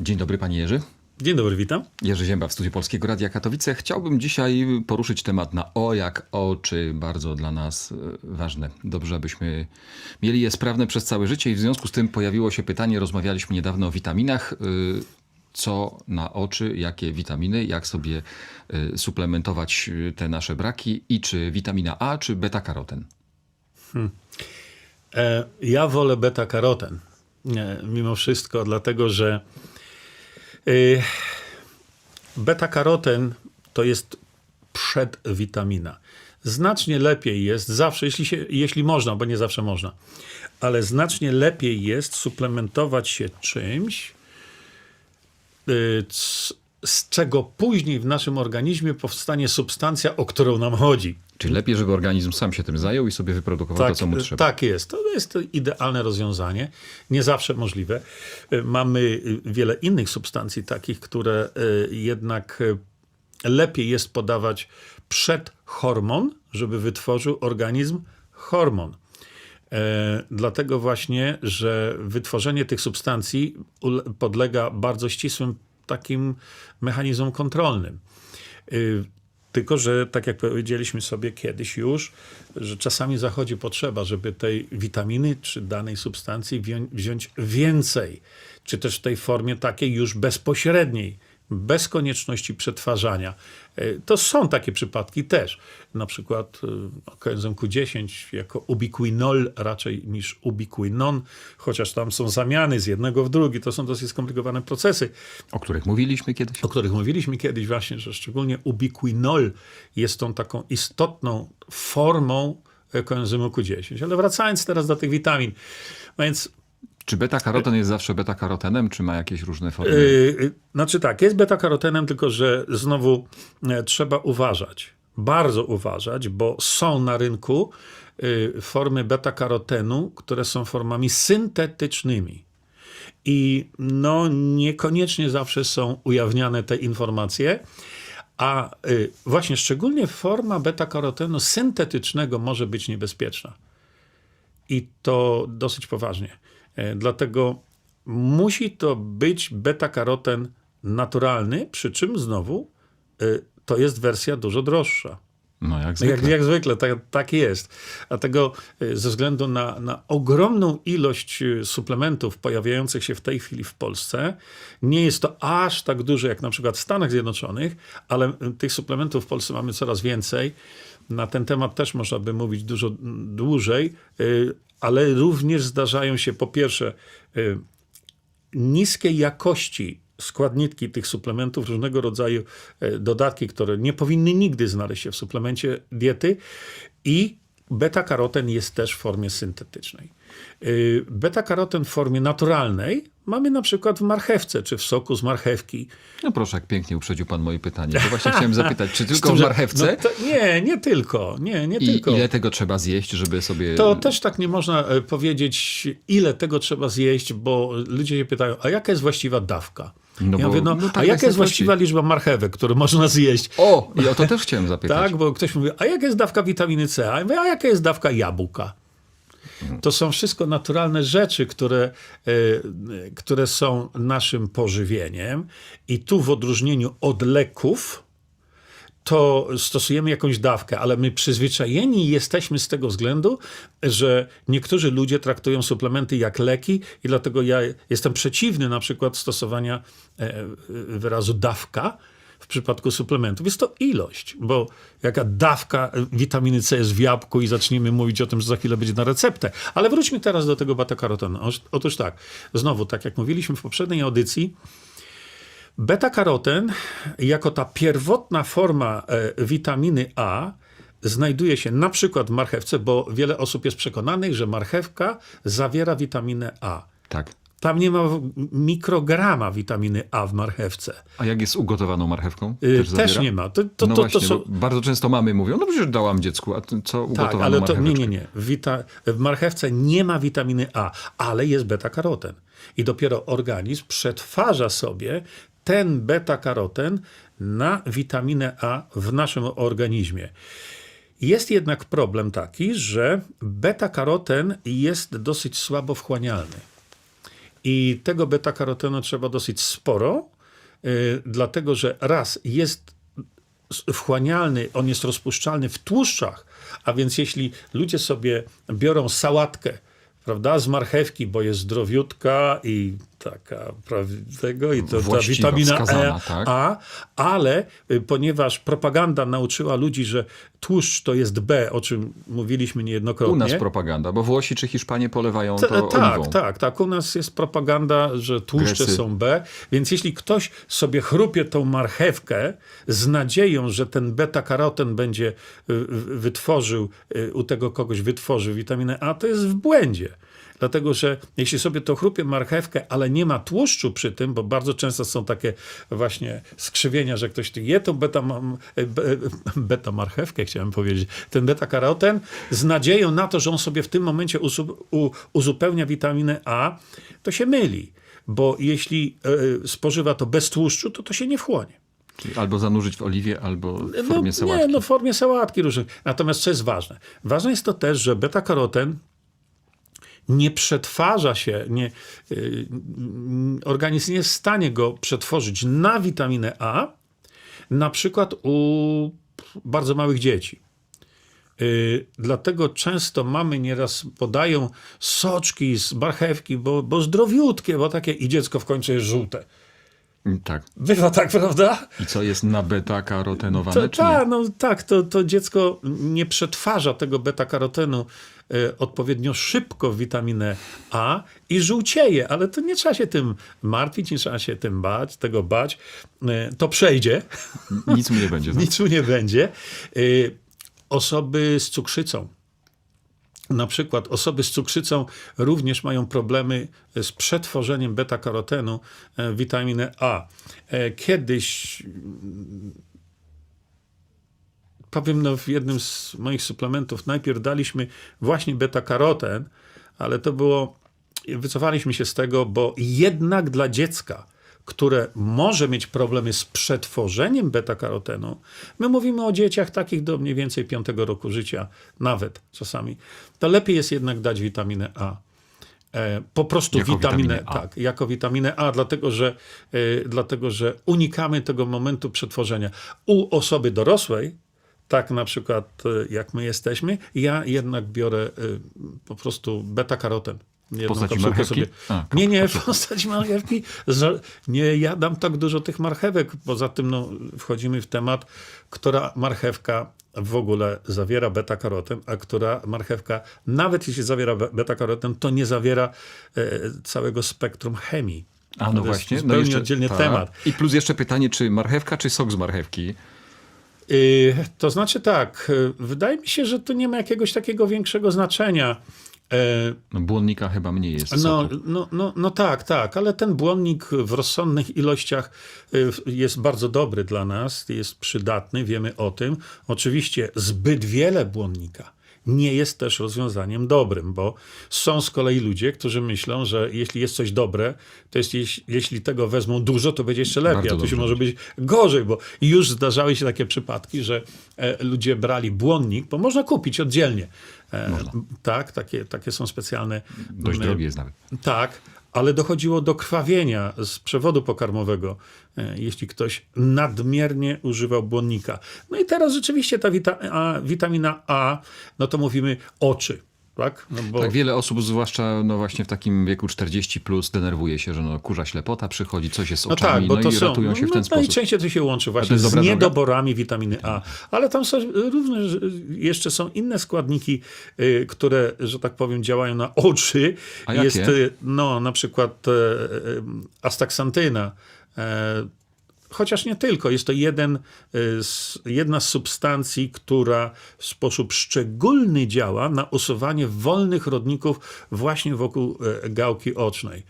Dzień dobry, panie Jerzy. Dzień dobry, witam. Jerzy Zięba w studiu Polskiego Radia Katowice. Chciałbym dzisiaj poruszyć temat na o jak oczy, bardzo dla nas e, ważne. Dobrze, abyśmy mieli je sprawne przez całe życie i w związku z tym pojawiło się pytanie, rozmawialiśmy niedawno o witaminach, e, co na oczy, jakie witaminy, jak sobie e, suplementować e, te nasze braki i czy witamina A, czy beta-karoten. E, ja wolę beta-karoten mimo wszystko, dlatego że e, beta-karoten to jest przedwitamina. Znacznie lepiej jest zawsze, jeśli, się, jeśli można, bo nie zawsze można, ale znacznie lepiej jest suplementować się czymś, y, z czego później w naszym organizmie powstanie substancja, o którą nam chodzi. Czyli lepiej, żeby organizm sam się tym zajął i sobie wyprodukował to, co mu trzeba. tak jest. To jest to idealne rozwiązanie. Nie zawsze możliwe. Y, Mamy y, wiele innych substancji takich, które y, jednak y, lepiej jest podawać przed hormon, żeby wytworzył organizm hormon. E, dlatego właśnie, że wytworzenie tych substancji podlega bardzo ścisłym takim mechanizmom kontrolnym. Y, Tylko, że tak jak powiedzieliśmy sobie kiedyś już, że czasami zachodzi potrzeba, żeby tej witaminy czy danej substancji wzią- wziąć więcej, czy też w tej formie takiej już bezpośredniej, bez konieczności przetwarzania. Y, To są takie przypadki też. Na przykład y, koenzym Q10 jako ubiquinol raczej niż ubiquinon, chociaż tam są zamiany z jednego w drugi. To są dosyć skomplikowane procesy O których mówiliśmy kiedyś. o których mówiliśmy kiedyś właśnie, że szczególnie ubiquinol jest tą taką istotną formą koenzymu Q10. Ale wracając teraz do tych witamin, więc Czy beta-karoten jest zawsze beta-karotenem, czy ma jakieś różne formy? Yy, znaczy tak, jest beta-karotenem, tylko że znowu e, trzeba uważać. Bardzo uważać, bo są na rynku y, formy beta-karotenu, które są formami syntetycznymi. I no, niekoniecznie zawsze są ujawniane te informacje. A y, właśnie szczególnie forma beta-karotenu syntetycznego może być niebezpieczna. I to dosyć poważnie. E, Dlatego musi to być beta-karoten naturalny, przy czym znowu e, to jest wersja dużo droższa. No jak zwykle. Jak, jak zwykle, tak, tak jest. Dlatego e, ze względu na, na ogromną ilość suplementów pojawiających się w tej chwili w Polsce, nie jest to aż tak dużo jak na przykład w Stanach Zjednoczonych, ale tych suplementów w Polsce mamy coraz więcej. Na ten temat też można by mówić dużo dłużej, ale również zdarzają się po pierwsze e, niskiej jakości składniki tych suplementów, różnego rodzaju e, dodatki, które nie powinny nigdy znaleźć się w suplemencie diety i beta-karoten jest też w formie syntetycznej. Y, Beta-karoten w formie naturalnej mamy na przykład w marchewce, czy w soku z marchewki. No proszę, jak pięknie uprzedził pan moje pytanie. To właśnie chciałem zapytać, czy tylko tym, w marchewce? No to, nie, nie tylko. Nie, nie I tylko. ile tego trzeba zjeść, żeby sobie... To też tak nie można e, powiedzieć, ile tego trzeba zjeść, bo ludzie się pytają, a jaka jest właściwa dawka? No ja bo- mówię, no, no tak a jaka jest właściwa liczba marchewek, które można zjeść? O, i o to też chciałem zapytać. Tak, bo ktoś mówi, a jaka jest dawka witaminy C? A, ja mówię, a jaka jest dawka jabłka? To są wszystko naturalne rzeczy, które, e, które są naszym pożywieniem i tu w odróżnieniu od leków, to stosujemy jakąś dawkę, ale my przyzwyczajeni jesteśmy z tego względu, że niektórzy ludzie traktują suplementy jak leki i dlatego ja jestem przeciwny na przykład stosowania e, wyrazu dawka w przypadku suplementów. Jest to ilość, bo jaka dawka witaminy C jest w jabłku i zaczniemy mówić o tym, że za chwilę będzie na receptę. Ale wróćmy teraz do tego beta-karotenu. Otóż tak, znowu, tak jak mówiliśmy w poprzedniej audycji, Beta-karoten, jako ta pierwotna forma e, witaminy A, znajduje się na przykład w marchewce, bo wiele osób jest przekonanych, że marchewka zawiera witaminę A. Tak. Tam nie ma mikrograma witaminy A w marchewce. A jak jest ugotowaną marchewką? Y, Też, Też, nie ma. To, to, no to, właśnie, to są... bardzo często mamy mówią, no przecież dałam dziecku, a co ugotowaną Tak, ale to nie, nie, nie. Wita, w marchewce nie ma witaminy A, ale jest beta-karoten. I dopiero organizm przetwarza sobie ten beta-karoten na witaminę A w naszym organizmie. Jest jednak problem taki, że beta-karoten jest dosyć słabo wchłanialny. I tego beta-karotenu trzeba dosyć sporo, y, dlatego że raz jest wchłanialny, on jest rozpuszczalny w tłuszczach, a więc jeśli ludzie sobie biorą sałatkę, prawda, z marchewki, bo jest zdrowiutka i taka prawdziwego i to ta witamina wskazana, e, tak. A, ale y, ponieważ propaganda nauczyła ludzi, że tłuszcz to jest B, o czym mówiliśmy niejednokrotnie. U nas propaganda, bo Włosi czy Hiszpanie polewają Ta- to tak, oliwą. tak, tak. U nas jest propaganda, że tłuszcze Gresy. są B, więc jeśli ktoś sobie chrupie tą marchewkę z nadzieją, że ten beta-karoten będzie y, wytworzył, y, u tego kogoś wytworzył witaminę A, to jest w błędzie. Dlatego, że jeśli sobie to chrupie marchewkę, ale nie ma tłuszczu przy tym, bo bardzo często są takie właśnie skrzywienia, że ktoś je tą beta, e, be- beta marchewkę, chciałem powiedzieć, ten beta-karoten z nadzieją na to, że on sobie w tym momencie uzupełnia witaminę A, to się myli. Bo jeśli e, spożywa to bez tłuszczu, to to się nie wchłonie. Czyli albo zanurzyć w oliwie, albo w formie no, sałatki. Nie, no w formie sałatki różnych. Natomiast co jest ważne? Ważne jest to też, że beta-karoten nie przetwarza się, nie, y, mm, organizm nie jest w stanie go przetworzyć na witaminę A, na przykład u bardzo małych dzieci. Y, dlatego często mamy nieraz podają soczki z marchewki, bo, bo zdrowiutkie, bo takie i dziecko w końcu jest żółte. Tak. Bywa tak, prawda? I co jest na beta-karotenowane, To, ta, no, tak, to, to dziecko nie przetwarza tego beta-karotenu odpowiednio szybko witaminę A i żółcieje, ale to nie trzeba się tym martwić, nie trzeba się tym bać, tego bać. E, to przejdzie, Nic mu nie będzie. tak? nic tu nie będzie. E, osoby z cukrzycą. Na przykład osoby z cukrzycą również mają problemy z przetworzeniem beta-karotenu w witaminę A. E, Kiedyś powiem, no, w jednym z moich suplementów najpierw daliśmy właśnie beta-karoten, ale to było, wycofaliśmy się z tego, bo jednak dla dziecka, które może mieć problemy z przetworzeniem beta-karotenu, my mówimy o dzieciach takich do mniej więcej piątego roku życia, nawet czasami, to lepiej jest jednak dać witaminę A. E, po prostu Jako witaminę, witaminę tak, jako witaminę A, dlatego że, e, dlatego że unikamy tego momentu przetworzenia. U osoby dorosłej, tak na przykład e, jak my jesteśmy, ja jednak biorę e, po prostu beta-karoten. Jedną postaci marchewki? A, kap- nie, nie, w postaci marchewki. Nie jadam tak dużo tych marchewek. Poza tym no, wchodzimy w temat, która marchewka w ogóle zawiera beta-karoten, a która marchewka, nawet jeśli zawiera be- beta-karoten, to nie zawiera e, całego spektrum chemii. A To no jest właśnie. zupełnie no jeszcze, oddzielny tak. temat. I plus jeszcze pytanie, czy marchewka, czy sok z marchewki? Y, to znaczy tak, y, wydaje mi się, że to nie ma jakiegoś takiego większego znaczenia. E, No, błonnika chyba mniej jest No, no, no, no tak, tak, ale ten błonnik w rozsądnych ilościach y, jest bardzo dobry dla nas, jest przydatny, wiemy o tym. Oczywiście zbyt wiele błonnika nie jest też rozwiązaniem dobrym, bo są z kolei ludzie, którzy myślą, że jeśli jest coś dobre, to jest, jeśli, tego wezmą dużo, to będzie jeszcze lepiej, Bardzo a to się może być gorzej, bo już zdarzały się takie przypadki, że e, ludzie brali błonnik, bo można kupić oddzielnie. E, tak, takie, takie są specjalne Dość e, drogi jest nawet. tak, ale dochodziło do krwawienia z przewodu pokarmowego, e, jeśli ktoś nadmiernie używał błonnika. No i teraz rzeczywiście ta wita a, witamina A, no to mówimy oczy, tak? No bo Tak wiele osób, zwłaszcza no właśnie w takim wieku 40 plus, denerwuje się, że no, kurza ślepota przychodzi, coś jest z no oczami, tak, bo no to i są, ratują się w ten no, sposób. Najczęściej to się łączy właśnie z dobra droga? niedoborami witaminy A. Ale tam są również jeszcze są inne składniki, y, które, że tak powiem, działają na oczy. A jakie? Jest y, no, na przykład e, astaksantyna. E, Chociaż nie tylko. Jest to jeden, y, z, jedna z substancji, która w sposób szczególny działa na usuwanie wolnych rodników właśnie wokół e, gałki ocznej.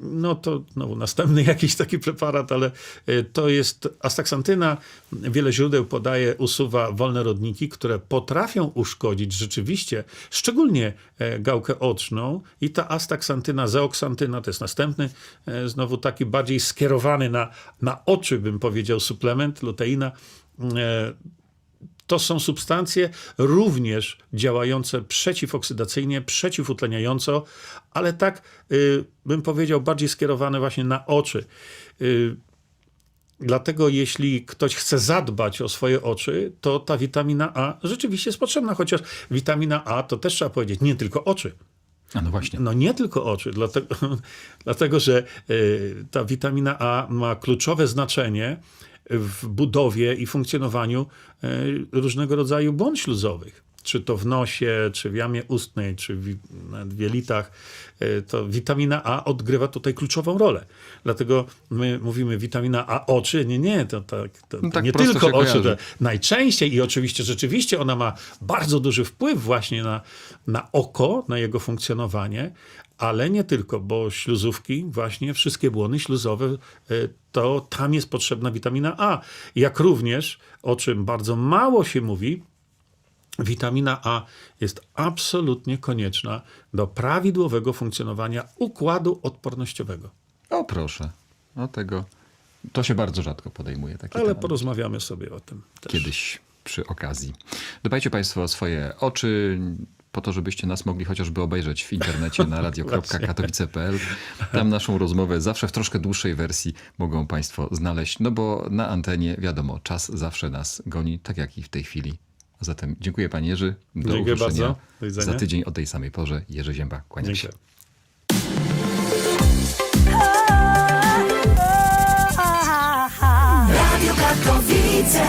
No to znowu następny jakiś taki preparat, ale y, to jest astaksantyna. Wiele źródeł podaje, usuwa wolne rodniki, które potrafią uszkodzić rzeczywiście, szczególnie e, gałkę oczną i ta astaksantyna, zeoksantyna to jest następny, e, znowu taki bardziej skierowany na, na oczy, bym powiedział, suplement, luteina. To są substancje również działające przeciwoksydacyjnie, przeciwutleniająco, ale tak y, bym powiedział bardziej skierowane właśnie na oczy. Y, Dlatego jeśli ktoś chce zadbać o swoje oczy, to ta witamina A rzeczywiście jest potrzebna, chociaż witamina A to też trzeba powiedzieć, nie tylko oczy. A no właśnie. No nie tylko oczy, dlatego, dlatego że y, ta witamina A ma kluczowe znaczenie w budowie i funkcjonowaniu y, różnego rodzaju błąd śluzowych. Czy to w nosie, czy w jamie ustnej, czy w, nawet w jelitach, y, to witamina A odgrywa tutaj kluczową rolę. Dlatego my mówimy witamina A oczy. Nie, nie, to, tak, to, No to tak nie tylko oczy. To najczęściej i oczywiście rzeczywiście ona ma bardzo duży wpływ właśnie na, na oko, na jego funkcjonowanie, ale nie tylko, bo śluzówki, właśnie wszystkie błony śluzowe, y, to tam jest potrzebna witamina A. Jak również, o czym bardzo mało się mówi, Witamina A jest absolutnie konieczna do prawidłowego funkcjonowania układu odpornościowego. O proszę. O tego. To się bardzo rzadko podejmuje. Takie Ale tematy. porozmawiamy sobie o tym też. kiedyś przy okazji. Dbajcie Państwo o swoje oczy, po to, żebyście nas mogli chociażby obejrzeć w internecie na radio.katowice.pl. Tam naszą rozmowę zawsze w troszkę dłuższej wersji mogą Państwo znaleźć, no bo na antenie, wiadomo, czas zawsze nas goni, tak jak i w tej chwili. A Zatem dziękuję Panie Jerzy. Do Dziękuję usłyszenia bardzo. Do widzenia. za tydzień o tej samej porze. Jerzy Zięba, kłaniam się. Dziękuję. Radio Katowice.